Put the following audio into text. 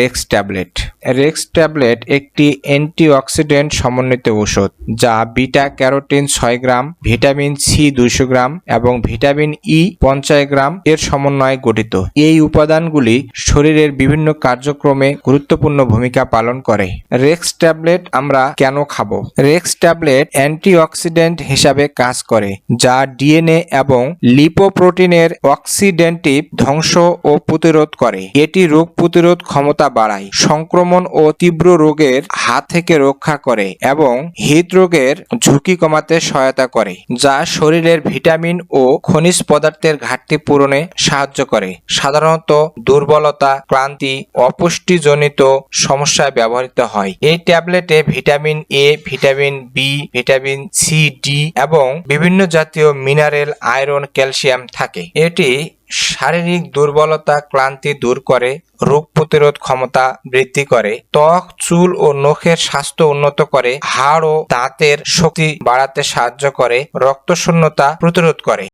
Rex tablet Rex tablet একটি antioxidant সমন্বিত ঔষধ যা বিটা ক্যারোটিন ছয় গ্রাম ভিটামিন সি দুইশো গ্রাম এবং ভিটামিন ই পঞ্চাশ গ্রাম এর সমন্বয়ে গঠিত। এই উপাদানগুলি শরীরের বিভিন্ন কার্যক্রমে গুরুত্বপূর্ণ ভূমিকা পালন করে। রেক্স ট্যাবলেট আমরা কেন খাব? রেক্স ট্যাবলেট অ্যান্টিঅক্সিডেন্ট হিসাবে কাজ করে, যা ডিএনএ এবং লিপোপ্রোটিনের অক্সিডেন্টিভ ধ্বংস ও প্রতিরোধ করে। এটি রোগ প্রতিরোধ ক্ষমতা বাড়ায়। সংক্রমণ ও তীব্র রোগের হাত থেকে রক্ষা করে এবং হৃদরোগের ঝুঁকি কমাতে সহায়তা করে, যা শরীরের ভিটামিন ও খনিজ পদার্থের ঘাটতি পূরণে সাহায্য করে। সাধারণত দুর্বলতা, ক্লান্তি, অপুষ্টিজনিত সমস্যায় ব্যবহৃত হয়। এই ট্যাবলেটে vitamin A vitamin B vitamin C D এবং বিভিন্ন জাতীয় মিনারেল, আয়রন, ক্যালসিয়াম থাকে। এটি শারীরিক দুর্বলতা, ক্লান্তি দূর করে রোগ প্রতিরোধ ক্ষমতা বৃদ্ধি করে, ত্বক, চুল ও নখের স্বাস্থ্য উন্নত করে, হাড় ও দাঁতের শক্তি বাড়াতে সাহায্য করে, রক্তশূন্যতা প্রতিরোধ করে।